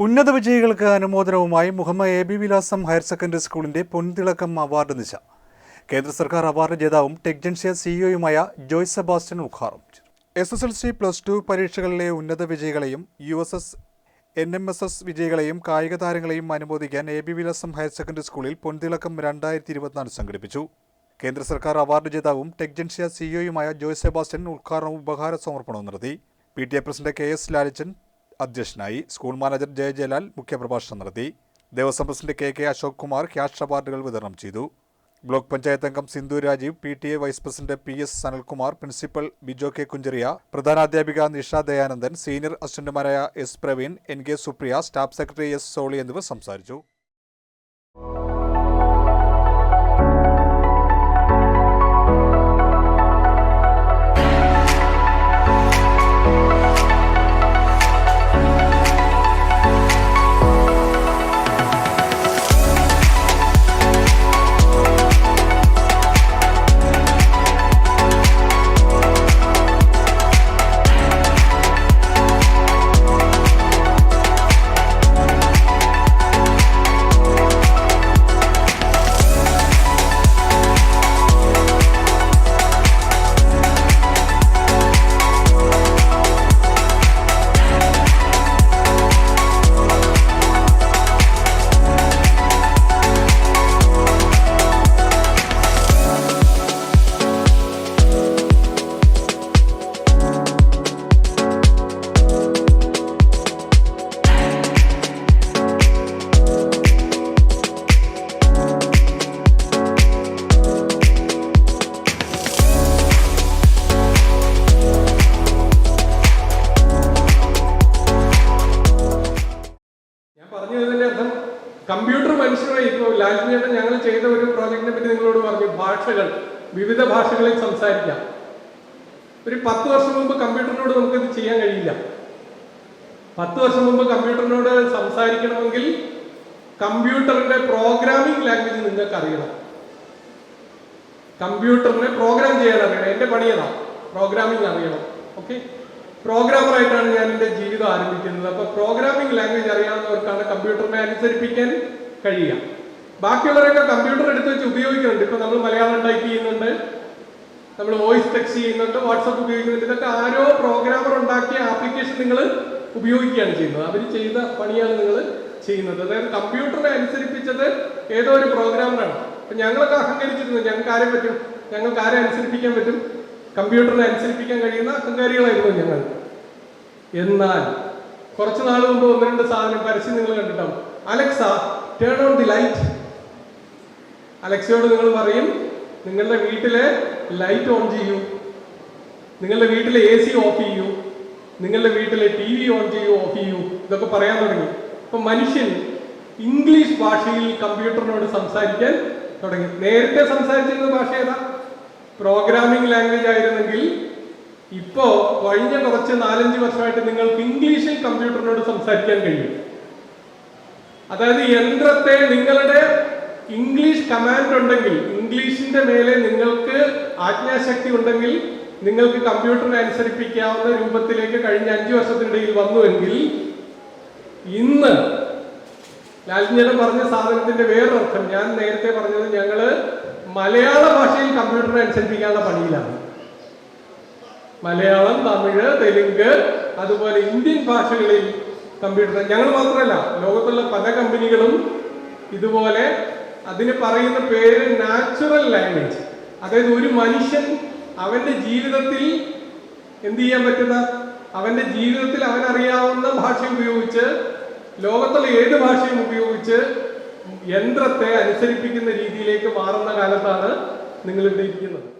ഉന്നത വിജയികൾക്ക് അനുമോദനവുമായി Muhammad A B Vilasam higher secondary സ്കൂളിന്റെ പൊൻതിളക്കം അവാർഡ് നിശ. കേന്ദ്ര സർക്കാർ അവാർഡ് ജേതാവും ടെക്ജൻഷ്യ സിഇഒയുമായ ജോയ് സെബാസ്റ്റ്യൻ ചെയ്തു. S S L C plus two പരീക്ഷകളിലെ ഉന്നത വിജയികളെയും U S S N M S S വിജയികളെയും കായിക താരങ്ങളെയും അനുമോദിക്കാൻ A B Vilasam higher secondary സ്കൂളിൽ പൊൻതിളക്കം രണ്ടായിരത്തി ഇരുപത്തിനാല് സംഘടിപ്പിച്ചു. കേന്ദ്ര സർക്കാർ അവാർഡ് ജേതാവും ടെക്ജൻഷ്യ സിഇഒയുമായ ജോയ് സെബാസ്റ്റ്യൻ ഉദ്ഘാടനവും ഉപഹാര സമർപ്പണവും നടത്തി. P T A president K S Lalichan അധ്യക്ഷനായി സ്കൂൾ മാനേജർ ജയ ജയലാൽ മുഖ്യപ്രഭാഷണം നടത്തി. Devaswom president K K Ashok Kumar cash അവാർഡുകൾ വിതരണം ചെയ്തു. ബ്ലോക്ക് പഞ്ചായത്ത് അംഗം Sindhu Rajeev P T A vice president P S Sanalkumar principal Bijo K Kunjaria പ്രധാനാധ്യാപിക Nisha Dayanandan senior അസിസ്റ്റന്റുമാരായ S Praveen N K Supriya staff secretary S Soly എന്നിവർ സംസാരിച്ചു. മനുഷ്യരുടെ ചേട്ടൻ ഞങ്ങൾ ചെയ്ത ഒരു പ്രോജക്റ്റിനെ പറ്റി നിങ്ങളോട് പറഞ്ഞു. ഭാഷകൾ വിവിധ ഭാഷകളിൽ സംസാരിക്കാം. ഒരു പത്ത് വർഷം മുമ്പ് കമ്പ്യൂട്ടറിനോട് നമുക്കിത് ചെയ്യാൻ കഴിയില്ല. പത്ത് വർഷം മുമ്പ് കമ്പ്യൂട്ടറിനോട് സംസാരിക്കണമെങ്കിൽ കമ്പ്യൂട്ടറിന്റെ പ്രോഗ്രാമിംഗ് ലാംഗ്വേജ് നിങ്ങൾക്ക് അറിയണം. കമ്പ്യൂട്ടറിനെ പ്രോഗ്രാം ചെയ്യാൻ അറിയണം. എന്റെ പണിയതാ പ്രോഗ്രാമിംഗ് അറിയണം. ഓക്കെ? പ്രോഗ്രാമറായിട്ടാണ് ഞാൻ എന്റെ ജീവിതം ആരംഭിക്കുന്നത്. അപ്പൊ പ്രോഗ്രാമിംഗ് ലാംഗ്വേജ് അറിയാവുന്നവർക്കാണ് കമ്പ്യൂട്ടറിനെ അനുസരിപ്പിക്കാൻ കഴിയുക. ബാക്കിയുള്ളവരൊക്കെ കമ്പ്യൂട്ടർ എടുത്ത് വെച്ച് ഉപയോഗിക്കുന്നുണ്ട്. ഇപ്പൊ നമ്മൾ മലയാളം ടൈപ്പ് ചെയ്യുന്നുണ്ട്. നമ്മൾ വോയിസ് ടെക്സ്റ്റ് ചെയ്യുന്നുണ്ട് വാട്സപ്പ് ഉപയോഗിക്കുന്നുണ്ട്. ഇതൊക്കെ ആരോ പ്രോഗ്രാമർ ഉണ്ടാക്കിയ ആപ്ലിക്കേഷൻ നിങ്ങൾ ഉപയോഗിക്കുകയാണ് ചെയ്യുന്നത്. അവർ ചെയ്ത പണിയാണ് നിങ്ങൾ ചെയ്യുന്നത്. അതായത് കമ്പ്യൂട്ടറിനെ അനുസരിപ്പിച്ചത് ഏതോ ഒരു പ്രോഗ്രാമറാണ് അപ്പൊ ഞങ്ങളൊക്കെ അഹങ്കരിച്ചിരുന്നു. ഞങ്ങൾക്ക് ആരെ പറ്റും? ഞങ്ങൾക്ക് ആരെ അനുസരിപ്പിക്കാൻ പറ്റും? കമ്പ്യൂട്ടറിനെ അനുസരിപ്പിക്കാൻ കഴിയുന്ന അഹങ്കാരികളായിരുന്നു ഞങ്ങൾ. എന്നാൽ കുറച്ച് നാൾ മുമ്പ് ഒന്ന് രണ്ട് സാധനം പരസ്യം നിങ്ങൾ കണ്ടിട്ടാവും Alexa turn on the light അലക്സയോട് നിങ്ങൾ പറയും നിങ്ങളുടെ വീട്ടിലെ ലൈറ്റ് ഓൺ ചെയ്യൂ. നിങ്ങളുടെ വീട്ടിലെ എ സി ഓഫ് ചെയ്യൂ. നിങ്ങളുടെ വീട്ടിലെ ടി വി ഓൺ ചെയ്യൂ ഓഫ് ചെയ്യൂ. ഇതൊക്കെ പറയാൻ തുടങ്ങി. അപ്പൊ മനുഷ്യൻ ഇംഗ്ലീഷ് ഭാഷയിൽ കമ്പ്യൂട്ടറിനോട് സംസാരിക്കാൻ തുടങ്ങി. നേരത്തെ സംസാരിച്ചിരുന്ന ഭാഷ ഏതാ? പ്രോഗ്രാമിംഗ് ലാംഗ്വേജ് ആയിരുന്നെങ്കിൽ ഇപ്പോ കഴിഞ്ഞ കുറച്ച് നാലഞ്ച് വർഷമായിട്ട് നിങ്ങൾക്ക് ഇംഗ്ലീഷിൽ കമ്പ്യൂട്ടറിനോട് സംസാരിക്കാൻ കഴിയും. അതായത് യന്ത്രത്തെ നിങ്ങളുടെ ഇംഗ്ലീഷ് കമാൻഡ് ഉണ്ടെങ്കിൽ ഇംഗ്ലീഷിന്റെ മേലെ നിങ്ങൾക്ക് ആജ്ഞാശക്തി ഉണ്ടെങ്കിൽ നിങ്ങൾക്ക് കമ്പ്യൂട്ടറിനെ അനുസരിപ്പിക്കാവുന്ന രൂപത്തിലേക്ക് കഴിഞ്ഞ അഞ്ചു വർഷത്തിനിടയിൽ വന്നുവെങ്കിൽ ഇന്ന് ലാൽജിയുടെ പറഞ്ഞ സാധനത്തിന്റെ വേറൊരർത്ഥം ഞാൻ നേരത്തെ പറഞ്ഞത് ഞങ്ങൾ മലയാള ഭാഷയിൽ കമ്പ്യൂട്ടറിനെ അനുസരിപ്പിക്കാനുള്ള പണിയിലാണ്. മലയാളം തമിഴ് തെലുങ്ക് അതുപോലെ ഇന്ത്യൻ ഭാഷകളിൽ കമ്പ്യൂട്ടർ ഞങ്ങൾ മാത്രമല്ല ലോകത്തുള്ള പല കമ്പനികളും ഇതുപോലെ അതിന് പറയുന്ന പേര് നാച്ചുറൽ ലാംഗ്വേജ് അതായത് ഒരു മനുഷ്യൻ അവന്റെ ജീവിതത്തിൽ എന്ത് ചെയ്യാൻ പറ്റുന്ന? അവന്റെ ജീവിതത്തിൽ അവൻ അറിയാവുന്ന ഭാഷ ഉപയോഗിച്ച് ലോകത്തുള്ള ഏത് ഭാഷയും ഉപയോഗിച്ച് യന്ത്രത്തെ അനുസരിപ്പിക്കുന്ന രീതിയിലേക്ക് മാറുന്ന കാലത്താണ് നിങ്ങൾ ഇവിടെ ഇരിക്കുന്നത്.